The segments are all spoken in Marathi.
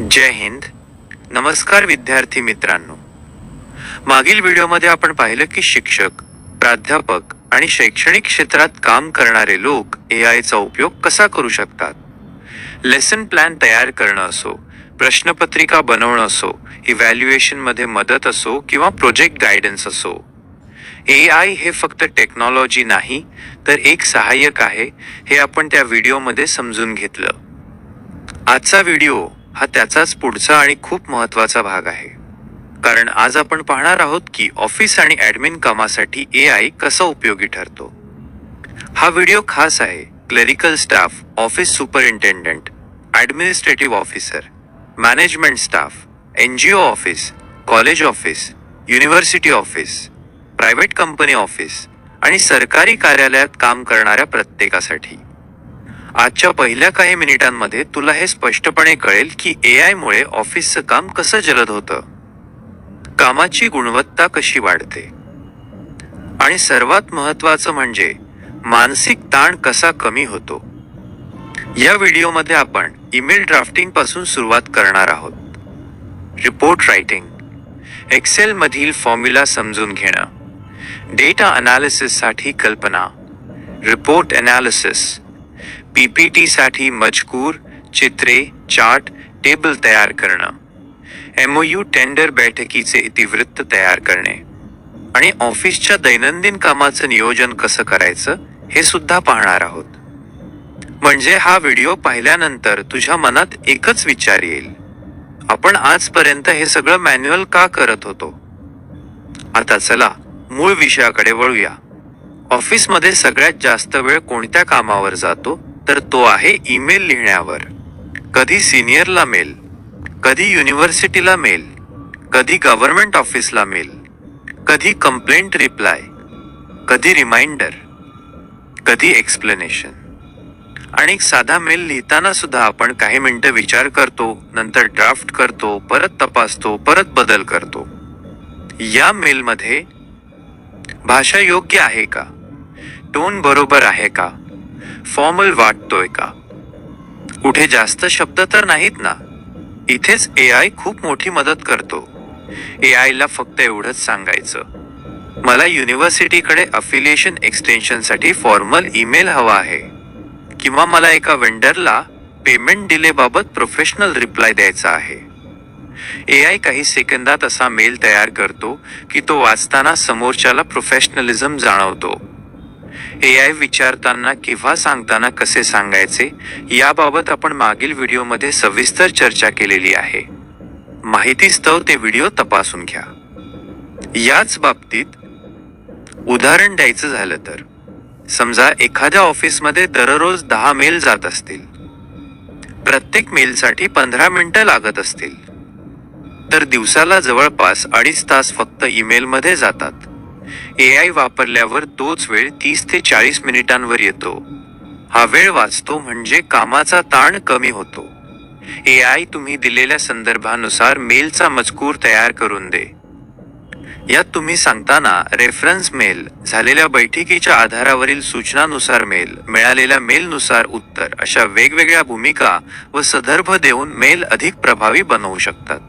जय हिंद. नमस्कार विद्यार्थी मित्रांनो. मागील व्हिडिओमध्ये आपण पाहिलं की शिक्षक प्राध्यापक आणि शैक्षणिक क्षेत्रात काम करणारे लोक ए आयचा उपयोग कसा करू शकतात? लेसन प्लॅन तयार करणं असो प्रश्नपत्रिका बनवणं असो इव्हॅल्युएशनमध्ये मदत असो किंवा प्रोजेक्ट गायडन्स असो. ए आय हे फक्त टेक्नॉलॉजी नाही तर एक सहाय्यक आहे हे आपण त्या व्हिडिओमध्ये समजून घेतलं. आजचा व्हिडिओ हा त्याचाच पुढचा आणि खूप महत्त्वाचा भाग आहे. कारण आज आपण पाहणार आहोत की ऑफिस आणि ॲडमिन कामासाठी ए आय कसा उपयोगी ठरतो. हा व्हिडिओ खास आहे. Clerical staff office superintendent administrative officer management staff N G O office college office university office private company office आणि सरकारी कार्यालयात काम करणाऱ्या प्रत्येकासाठी. आजच्या पहिल्या काही मिनिटांमध्ये तुला हे स्पष्टपणे कळेल की ए आयमुळे ऑफिसचं काम कसं जलद होतं. कामाची गुणवत्ता कशी वाढते. आणि सर्वात महत्वाचं म्हणजे मानसिक ताण कसा कमी होतो. या व्हिडिओमध्ये आपण ईमेल ड्राफ्टिंगपासून सुरुवात करणार आहोत. Report writing. एक्सेल मधील फॉर्म्युला समजून घेणं. डेटा अनालिसिससाठी कल्पना. Report analysis. पीपीटी साठी मजकूर चित्रे चार्ट टेबल तयार करणं. एमओयू टेंडर बैठकीचे इतिवृत्त तयार करणे. आणि ऑफिसच्या दैनंदिन कामाचं नियोजन कसं करायचं हे सुद्धा पाहणार आहोत. म्हणजे हा व्हिडिओ पाहिल्यानंतर तुझ्या मनात एकच विचार येईल. आपण आजपर्यंत हे सगळं मॅन्युअल का करत होतो? आता चला मूळ विषयाकडे वळूया. ऑफिसमध्ये सगळ्यात जास्त वेळ कोणत्या कामावर जातो? तर तो आहे ईमेल लिहिण्यावर. कधी सिनियरला मेल कधी युनिव्हर्सिटीला मेल कधी गव्हर्नमेंट ऑफिसला मेल कधी कंप्लेंट रिप्लाय कधी रिमाइंडर कधी एक्सप्लेनेशन. आणि एक साधा मेल लिहिताना सुद्धा आपण काही मिनटं विचार करतो नंतर ड्राफ्ट करतो परत तपासतो परत बदल करतो. या मेलमध्ये भाषा योग्य आहे का? टोन बरोबर आहे का? फॉर्मल वाटतोय का? कुठे जास्त शब्द तर नाहीत ना? इथेच ए आय खूप मोठी मदत करतो. ए आयला फक्त एवढंच सांगायचं. मला युनिव्हर्सिटीकडे अफिलिएशन एक्सटेन्शनसाठी फॉर्मल ईमेल हवा आहे. किंवा मला एका वेंडरला पेमेंट डिलेबाबत प्रोफेशनल रिप्लाय द्यायचा आहे. ए आय काही सेकंदात असा मेल तयार करतो की तो वाचताना समोरच्याला प्रोफेशनलिझम जाणवतो. ए आय विचारताना किंवा सांगताना कसे सांगायचे याबाबत आपण मागील व्हिडिओमध्ये सविस्तर चर्चा केलेली आहे. माहितीस्तव ते व्हिडिओ तपासून घ्या. याच बाबतीत उदाहरण द्यायचं झालं तर समजा एखाद्या ऑफिसमध्ये दररोज दहा मेल जात असतील. प्रत्येक मेलसाठी पंधरा मिनिटं लागत असतील. तर दिवसाला जवळपास अडीच तास फक्त ईमेलमध्ये जातात. ए आय वापरल्यावर तोच वेळ तीस ते चाळीस मिनिटांवर येतो. हा वेळ वाचतो म्हणजे कामाचा ताण कमी होतो. ए आय तुम्ही दिलेल्या संदर्भानुसार मेलचा मजकूर तयार करून दे. यात तुम्ही सांगताना रेफरन्स मेल झालेल्या बैठकीच्या आधारावरील सूचनानुसार मेल मिळालेल्या मेलनुसार उत्तर अशा वेगवेगळ्या भूमिका व संदर्भ देऊन मेल अधिक प्रभावी बनवू शकतात.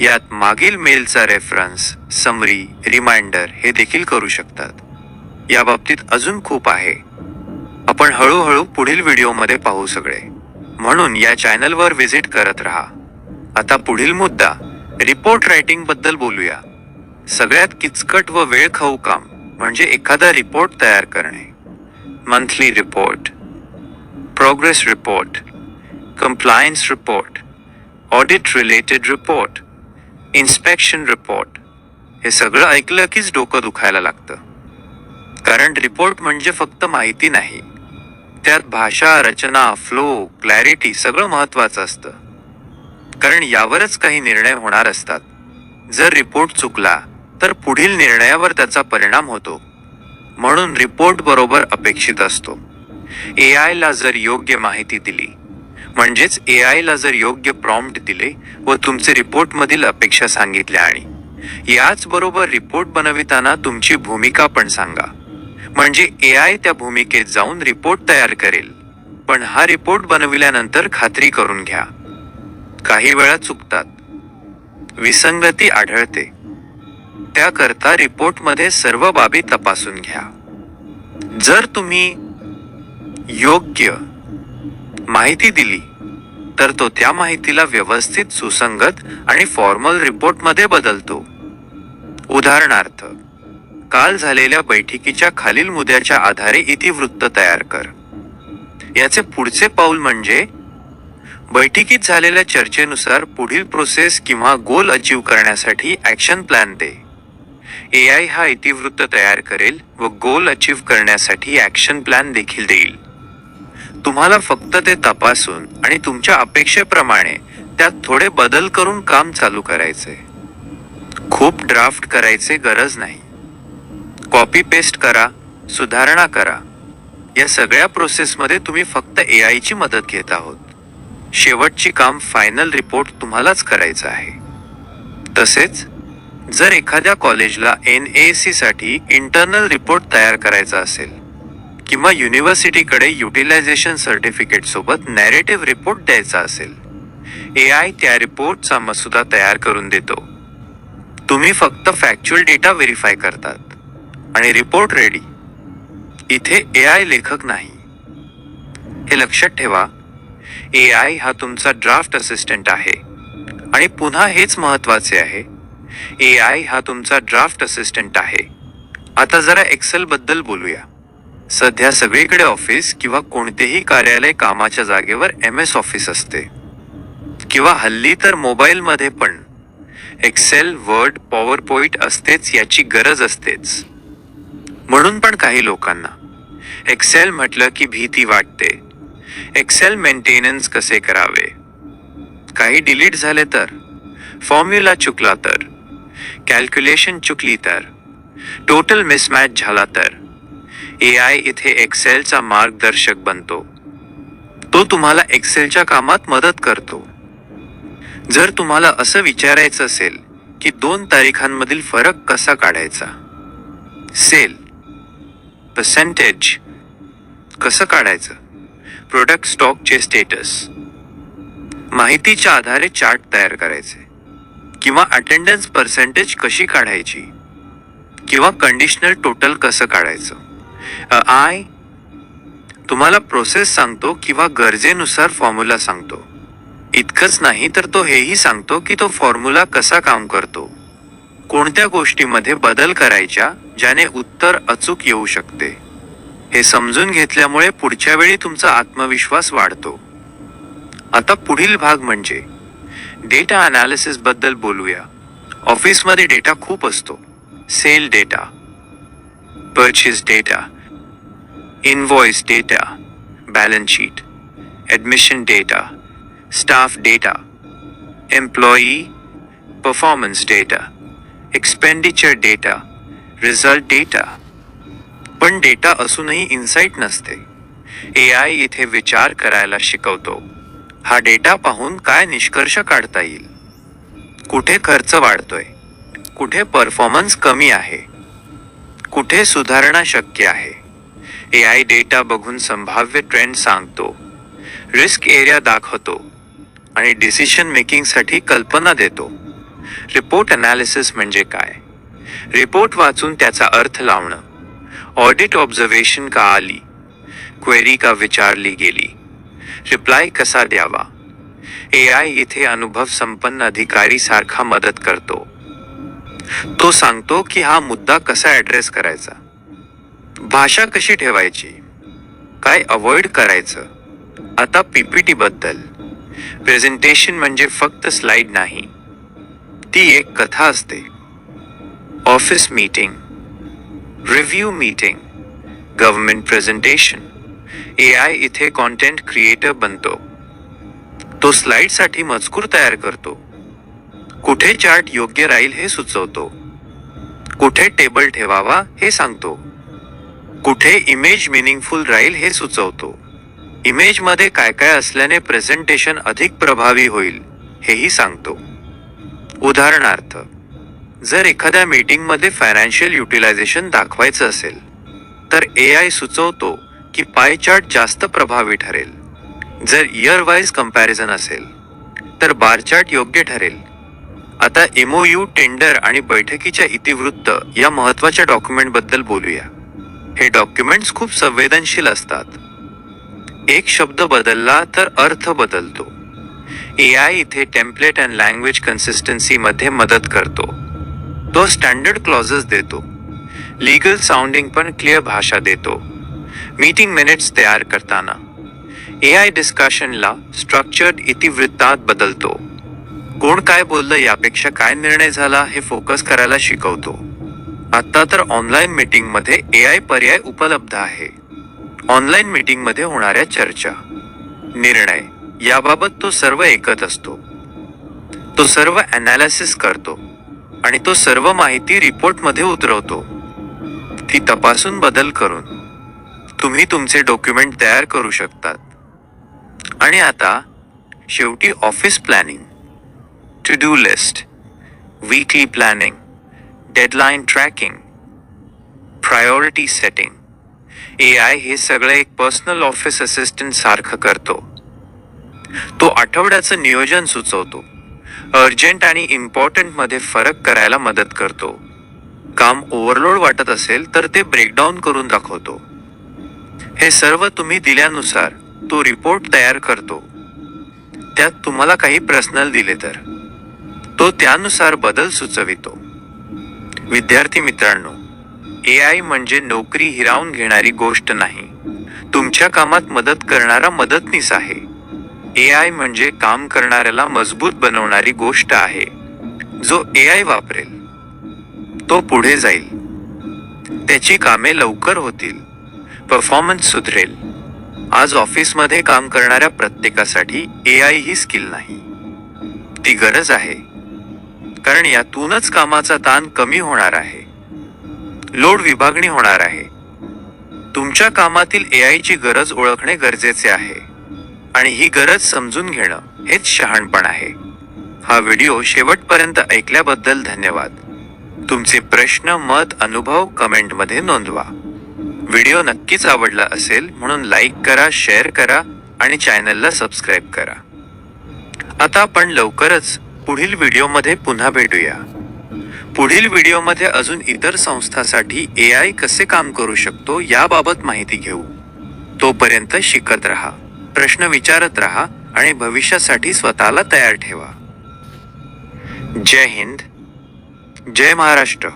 यात मागील मेलचा रेफरन्स समरी रिमाइंडर हे देखील करू शकतात. या बाबतीत अजून खूप आहे. आपण हळूहळू पुढील व्हिडिओमध्ये पाहू सगळे. म्हणून या चॅनलवर व्हिजिट करत राहा. आता पुढील मुद्दा रिपोर्ट रायटिंगबद्दल बोलूया. सगळ्यात किचकट व वेळ खाऊ काम म्हणजे एखादा रिपोर्ट तयार करणे. Monthly report progress report compliance report audit related report inspection report. हे सगळं ऐकलं कीच डोकं दुखायला लागतं. कारण रिपोर्ट म्हणजे फक्त माहिती नाही. त्यात भाषा रचना फ्लो क्लॅरिटी सगळं महत्वाचं असतं. कारण यावरच काही निर्णय होणार असतात. जर रिपोर्ट चुकला तर पुढील निर्णयावर त्याचा परिणाम होतो. म्हणून रिपोर्ट बरोबर अपेक्षित असतो. ए आयला जर योग्य माहिती दिली म्हणजेच ए आयला जर योग्य प्रॉम्प्ट दिले व तुमचे रिपोर्टमधील अपेक्षा सांगितल्या आणि याचबरोबर रिपोर्ट बनविताना तुमची भूमिका पण सांगा. म्हणजे ए आय त्या भूमिकेत जाऊन रिपोर्ट तयार करेल. पण हा रिपोर्ट बनविल्यानंतर खात्री करून घ्या. काही वेळा चुकतात. विसंगती आढळते. त्याकरता रिपोर्टमध्ये सर्व बाबी तपासून घ्या. जर तुम्ही योग्य माहिती दिली तर तो त्या माहितीला व्यवस्थित सुसंगत आणि फॉर्मल रिपोर्टमध्ये बदलतो. उदाहरणार्थ काल झालेल्या बैठकीच्या खालील मुद्द्याच्या आधारे इतिवृत्त तयार कर. याचे पुढचे पाऊल म्हणजे बैठकीत झालेल्या चर्चेनुसार पुढील प्रोसेस किंवा गोल अचीव करण्यासाठी ॲक्शन प्लॅन दे. ए आय हा इतिवृत्त तयार करेल व गोल अचीव करण्यासाठी ॲक्शन प्लॅन देखील देईल. तुम्हाला फक्त ते तपासून आणि तुमच्या अपेक्षेप्रमाणे त्यात थोडे बदल करून काम चालू करायचे. खूप ड्राफ्ट करायचे गरज नाही. कॉपी पेस्ट करा सुधारणा करा. या सगळ्या प्रोसेसमध्ये तुम्ही फक्त ए आयची मदत घेत आहोत. शेवटची काम फायनल रिपोर्ट तुम्हालाच करायचं आहे. तसेच जर एखाद्या कॉलेजला एन ए सीसाठी इंटरनल रिपोर्ट तयार करायचा असेल किंवा युनिव्हर्सिटीकडे युटिलायझेशन सर्टिफिकेट सोबत नॅरेटिव्ह रिपोर्ट द्यायचा असेल. ए आय त्या रिपोर्टचा मसुदा तयार करून देतो. तुम्ही फक्त फॅक्च्युअल डेटा व्हेरीफाय करतात. आणि रिपोर्ट रेडी इथे ए आय लेखक नाही. हे लक्षात ठेवा ए आय हा तुमचा ड्राफ्ट असिस्टंट आहे. आणि पुन्हा हेच महत्त्वाचे आहे ए आय हा तुमचा ड्राफ्ट असिस्टंट आहे. आता जरा एक्सेल बद्दल बोलूया. सध्या सगळीकडे ऑफिस किंवा कोणतेही कार्यालय कामाच्या जागेवर एम एस ऑफिस असते. किंवा हल्ली तर मोबाईलमध्ये पण. एक्सेल वर्ड पॉवर पॉईंट असतेच याची गरज असतेच. म्हणून पण काही लोकांना. एक्सेल म्हटलं की भीती वाटते. एक्सेल मेंटेनन्स कसे करावे? काही डिलीट झाले तर? फॉर्म्युला चुकला तर? कॅल्क्युलेशन चुकली तर? टोटल मिसमॅच झाला तर? ए आय इथे एक्सेलचा मार्गदर्शक बनतो. तो तुम्हाला एक्सेलच्या कामात मदत करतो. जर तुम्हाला असं विचारायचं असेल की दोन तारीखांमधील फरक कसा काढायचा? सेल पर्सेंटेज कसं काढायचं? प्रोडक्ट स्टॉकचे स्टेटस माहितीच्या आधारे चार्ट तयार करायचे. किंवा अटेंडन्स पर्सेंटेज कशी काढायची? किंवा कंडिशनल टोटल कसं काढायचं? आय तुम्हाला प्रोसेस सांगतो किंवा गरजेनुसार फॉर्म्युला सांगतो. इतकंच नाही तर तो हेही सांगतो की तो फॉर्म्युला कसा काम करतो. कोणत्या गोष्टीमध्ये बदल करायच्या ज्याने उत्तर अचूक येऊ शकते. हे समजून घेतल्यामुळे पुढच्या वेळी तुमचा आत्मविश्वास वाढतो. आता पुढील भाग म्हणजे डेटा अनालिसिसबद्दल बोलूया. ऑफिसमध्ये डेटा खूप असतो. Sale data purchase data invoice data balance sheet, admission data staff data employee performance data expenditure data result data पण डेटा असूनही इन्साईट नसते. ए आय इथे विचार करायला शिकवतो. हा डेटा पाहून काय निष्कर्ष काढता येईल? कुठे खर्च वाढतोय? कुठे परफॉर्मन्स कमी आहे? कुठे सुधारणा शक्य आहे? ए आय डेटा बघून संभाव्य ट्रेंड सांगतो. रिस्क एरिया दाखवतो. आणि डिसिशन मेकिंगसाठी कल्पना देतो. रिपोर्ट अनालिसिस म्हणजे काय? रिपोर्ट वाचून त्याचा अर्थ लावणं. ऑडिट ऑब्झर्वेशन का आली? क्वेरी का विचारली गेली? रिप्लाय कसा द्यावा? ए आय इथे अनुभव संपन्न अधिकारी सारखा मदत करतो. तो सांगतो की हा मुद्दा कसा ॲड्रेस करायचा? भाषा कशी ठेवायची? काय अवॉइड करायचं? आता पीपीटी बद्दल. प्रेझेंटेशन म्हणजे फक्त स्लाइड नाही. ती एक कथा असते. Office meeting review meeting government presentation A I इथे कॉन्टेंट क्रिएटर बनतो. तो स्लाइडसाठी मजकूर तयार करतो. कुठे चार्ट योग्य राहील हे सुचवतो. कुठे टेबल ठेवावा हे सांगतो. कुठे इमेज मिनिंगफुल राहील हे सुचवतो. इमेजमध्ये काय काय असल्याने प्रेझेंटेशन अधिक प्रभावी होईल हेही सांगतो. उदाहरणार्थ जर एखाद्या मीटिंगमध्ये फायनान्शियल युटिलायझेशन दाखवायचं असेल तर ए आय सुचवतो की पाय चार्ट जास्त प्रभावी ठरेल. जर इयर वाईज कंपॅरिझन असेल तर बार चार्ट योग्य ठरेल. आता एमओयू टेंडर आणि बैठकीच्या इतिवृत्त या महत्त्वाच्या डॉक्युमेंटबद्दल बोलूया. हे डॉक्युमेंट्स खूप संवेदनशील असतात. एक शब्द बदलला तर अर्थ बदलतो. ए आय इथे टेम्पलेट अँड लँग्वेज कन्सिस्टन्सी मध्ये मदत करतो. तो स्टँडर्ड क्लॉजेस देतो. लीगल साऊंडिंग पण क्लिअर भाषा देतो. मीटिंग मिनिट्स तयार करताना. ए आय डिस्कशनला स्ट्रक्चर्ड इतिवृत्तात बदलतो. कोण काय बोललं यापेक्षा काय निर्णय झाला हे फोकस करायला शिकवतो. आता तर ऑनलाईन मीटिंगमध्ये ए आय पर्याय उपलब्ध आहे. ऑनलाईन मीटिंगमध्ये होणाऱ्या चर्चा निर्णय याबाबत तो सर्व ऐकत असतो. तो सर्व अनालिसिस करतो आणि तो सर्व माहिती रिपोर्टमध्ये उतरवतो. ती तपासून बदल करून तुम्ही तुमचे डॉक्युमेंट तयार करू शकतात. आणि आता शेवटी office planning to do list weekly planning deadline tracking priority setting A I हे सगळं एक पर्सनल ऑफिस असिस्टंट सारखं करतो. तो आठवड्याचं नियोजन सुचवतो. अर्जंट आणि इम्पॉर्टंटमध्ये फरक करायला मदत करतो. काम ओव्हरलोड वाटत असेल तर ते ब्रेकडाऊन करून दाखवतो. हे सर्व तुम्ही दिल्यानुसार तो रिपोर्ट तयार करतो. त्यात तुम्हाला काही प्रश्नल दिले तर. तो त्यानुसार बदल सुचवितो. विद्यार्थी मित्रांनो ए आय म्हणजे नोकरी हिरावून घेणारी गोष्ट नाही. तुमच्या कामात मदत करणारा मदतनीस आहे. ए आय म्हणजे काम करणाऱ्याला मजबूत बनवणारी गोष्ट आहे. जो ए आय वापरेल तो पुढे जाईल. त्याची कामे लवकर होतील. परफॉर्मन्स सुधरेल. आज ऑफिसमध्ये काम करणाऱ्या प्रत्येकासाठी ए आय ही स्किल नाही. ती गरज आहे. कारण यातूनच कामाचा ताण कमी होणार आहे. लोड विभागणी होणार आहे. तुमच्या कामातील ए आयची गरज ओळखणे गरजेचे आहे. आणि ही गरज समजून घेणं हेच शहाणपण आहे. हा व्हिडिओ शेवटपर्यंत ऐकल्याबद्दल धन्यवाद. तुमचे प्रश्न मत अनुभव कमेंटमध्ये नोंदवा. व्हिडिओ नक्कीच आवडला असेल म्हणून लाईक करा शेअर करा आणि चॅनलला सबस्क्राईब करा. आता आपण लवकरच पुढील व्हिडिओमध्ये पुन्हा भेटूया. पुढील व्हिडिओमध्ये अजून इतर संस्थासाठी ए आय कसे काम करू शकतो याबाबत माहिती घेऊ. तोपर्यंत शिकत राहा प्रश्न विचारत राहा आणि भविष्यासाठी स्वतःला तयार ठेवा. जय हिंद. जय महाराष्ट्र.